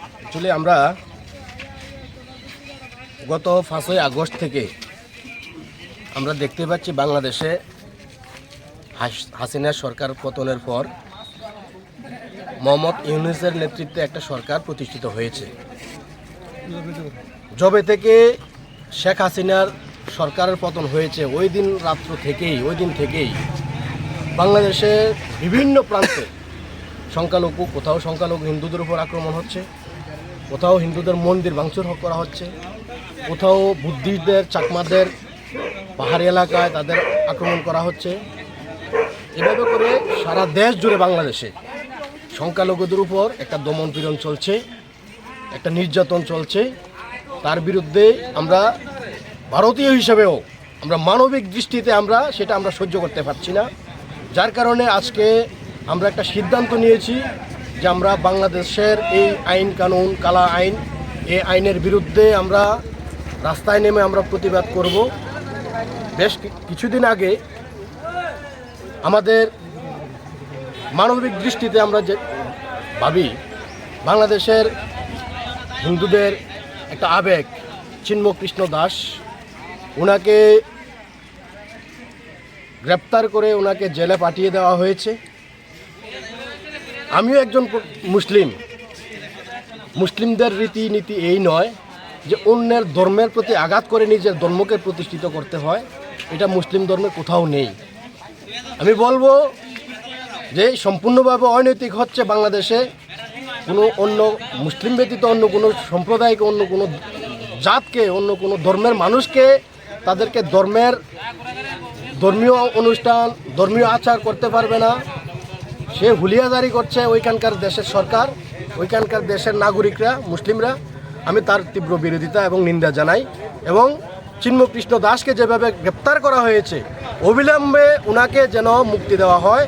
Actually আমরা গত পাঁচই আগস্ট থেকে আমরা দেখতে পাচ্ছি বাংলাদেশে হাস- হাসিনা সরকার পতনের পর মোহাম্মদ ইউনুসের নেতৃত্বে একটা সরকার প্রতিষ্ঠিত হয়েছে। জবে থেকে শেখ হাসিনার সরকারের পতন হয়েছে, ওই দিন রাত্র থেকেই, ওই দিন থেকেই বাংলাদেশের বিভিন্ন প্রান্তে সংখ্যালঘু, কোথাও সংখ্যালঘু হিন্দুদের উপর আক্রমণ হচ্ছে। কোথাও হিন্দুদের মন্দির ভাঙচুর করা হচ্ছে, কোথাও বুদ্ধিস্টদের চাকমাদের পাহাড়ি এলাকায় তাদের আক্রমণ করা হচ্ছে। এভাবে করে সারা দেশ জুড়ে বাংলাদেশে সংখ্যালঘুদের উপর একটা দমন পীড়ন চলছে, একটা নির্যাতন চলছে। তার বিরুদ্ধে আমরা ভারতীয় হিসেবেও আমরা মানবিক দৃষ্টিতে আমরা সেটা আমরা সহ্য করতে পারছি না। যার কারণে আজকে আমরা একটা সিদ্ধান্ত নিয়েছি যে আমরা বাংলাদেশের এই আইন কানুন, কালা আইন এই আইনের বিরুদ্ধে আমরা রাস্তায় নেমে আমরা প্রতিবাদ করব। বেশ কিছুদিন আগে আমাদের মানবিক দৃষ্টিতে আমরা যে ভাবি, বাংলাদেশের হিন্দুদের একটা আবেগ চিন্ম কৃষ্ণ দাস ওনাকে গ্রেপ্তার করে ওনাকে জেলে পাঠিয়ে দেওয়া হয়েছে। আমিও একজন মুসলিম। মুসলিমদের রীতিনীতি এই নয় যে অন্যের ধর্মের প্রতি আঘাত করে নিজের ধর্মকে প্রতিষ্ঠিত করতে হয়। এটা মুসলিম ধর্মে কোথাও নেই। আমি বলব যে সম্পূর্ণভাবে অনৈতিক হচ্ছে বাংলাদেশে কোনো অন্য মুসলিম ব্যতীত অন্য কোনো সম্প্রদায়কে, অন্য কোনো জাতকে, অন্য কোনো ধর্মের মানুষকে তাদেরকে ধর্মের ধর্মীয় অনুষ্ঠান, ধর্মীয় আচার করতে পারবে না। সে হুলিয়া জারি করছে ওইখানকার দেশের সরকার, ওইখানকার দেশের নাগরিকরা, মুসলিমরা। আমি তার তীব্র বিরোধিতা এবং নিন্দা জানাই এবং চিন্মকৃষ্ণ দাসকে যেভাবে গ্রেপ্তার করা হয়েছে, অবিলম্বে ওনাকে যেন মুক্তি দেওয়া হয়,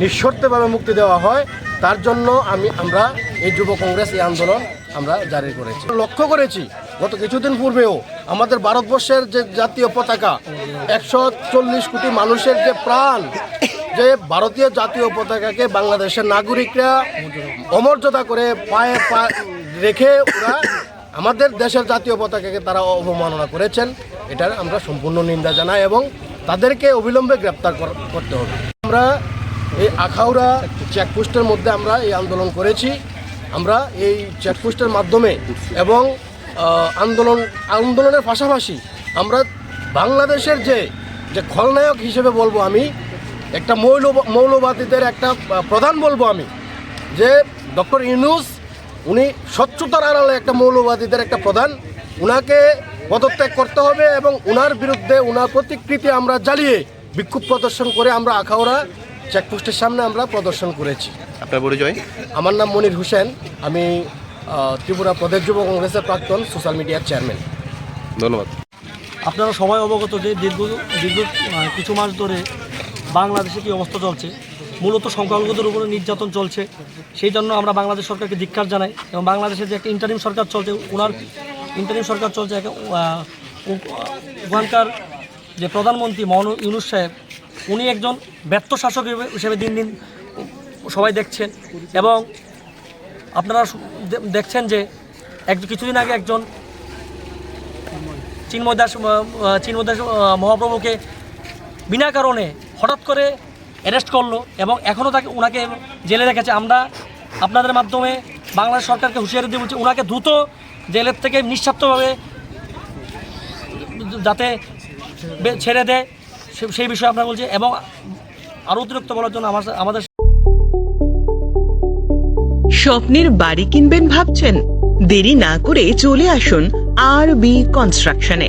নিঃশর্তভাবে মুক্তি দেওয়া হয়, তার জন্য আমি, আমরা এই যুব কংগ্রেস এই আন্দোলন আমরা জারি করেছি। লক্ষ্য করেছি, গত কিছুদিন পূর্বেও আমাদের ভারতবর্ষের যে জাতীয় পতাকা, একশো চল্লিশ কোটি মানুষের যে প্রাণ যে ভারতীয় জাতীয় পতাকাকে বাংলাদেশের নাগরিকরা অমর্যাদা করে পায়ে পা রেখে ওরা আমাদের দেশের জাতীয় পতাকাকে তারা অবমাননা করেছেন, এটার আমরা সম্পূর্ণ নিন্দা জানাই এবং তাদেরকে অবিলম্বে গ্রেপ্তার করতে হবে। আমরা এই আখাউড়া চেকপোস্টের মধ্যে আমরা এই আন্দোলন করেছি। আমরা এই চেকপোস্টের মাধ্যমে এবং আন্দোলন, আন্দোলনের পাশাপাশি আমরা বাংলাদেশের যে যে খলনায়ক হিসেবে বলব আমি একটা মৌল মৌলবাদীদের একটা প্রধান বলব আমি যে ডক্টর ইউনুস উনি স্বচ্ছতার আড়ালে একটা মৌলবাদীদের একটা প্রধান। উনাকে পদত্যাগ করতে হবে এবং উনার বিরুদ্ধে উনার প্রতিকৃতি আমরা জ্বালিয়ে বিক্ষোভ প্রদর্শন করে আমরা আখাউড়া চেকপোস্টের সামনে আমরা প্রদর্শন করেছি। আপনার পরিচয়? আমার নাম মনির হোসেন আমি ত্রিপুরা প্রদেশ যুব কংগ্রেসের প্রাক্তন সোশ্যাল মিডিয়ার চেয়ারম্যান। ধন্যবাদ। আপনারা সবাই অবগত যে দীর্ঘ দীর্ঘ কিছু মাস ধরে বাংলাদেশে কী অবস্থা চলছে? মূলত সংখ্যালঘুদের উপরে নির্যাতন চলছে। সেই জন্য আমরা বাংলাদেশ সরকারকে ধিক্কার জানাই এবং বাংলাদেশে যে একটা ইন্টারিম সরকার চলছে, ওনার ইন্টারিম সরকার চলছে ওখানকার যে প্রধানমন্ত্রী মন ইউনুস সাহেব, উনি একজন ব্যর্থ শাসক হিসেবে- দিন দিন সবাই দেখছেন এবং আপনারা দেখছেন যে এক, কিছুদিন আগে একজন চিন্ময় দাস চিন্ময় দাস মহাপ্রভুকে বিনা কারণে হঠাৎ করে অ্যারেস্ট করল এবং এখনও তাকে ওনাকে জেলে রেখেছে। আমরা আপনাদের মাধ্যমে বাংলাদেশ সরকারকে হুঁশিয়ারি দিয়ে বলছি ওনাকে দ্রুত জেলের থেকে নিঃস্বার্থভাবে যাতে ছেড়ে দেয় সেই বিষয়ে আমরা বলছি এবং আরও অতিরিক্ত বলার জন্য আমার আমাদের স্বপ্নের বাড়ি কিনবেন ভাবছেন? দেরি না করে চলে আসুন আর বি কনস্ট্রাকশনে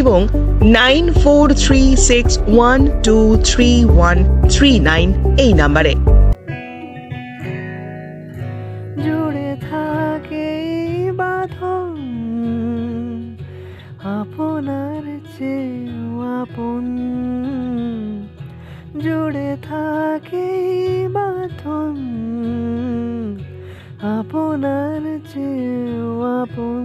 এবং nine four six one two one nine এই নাম্বারে। জুড়ে থাকে আপনার আপন। জুড়ে থাকে বাঁধন, আপনার চেয়েও আপন।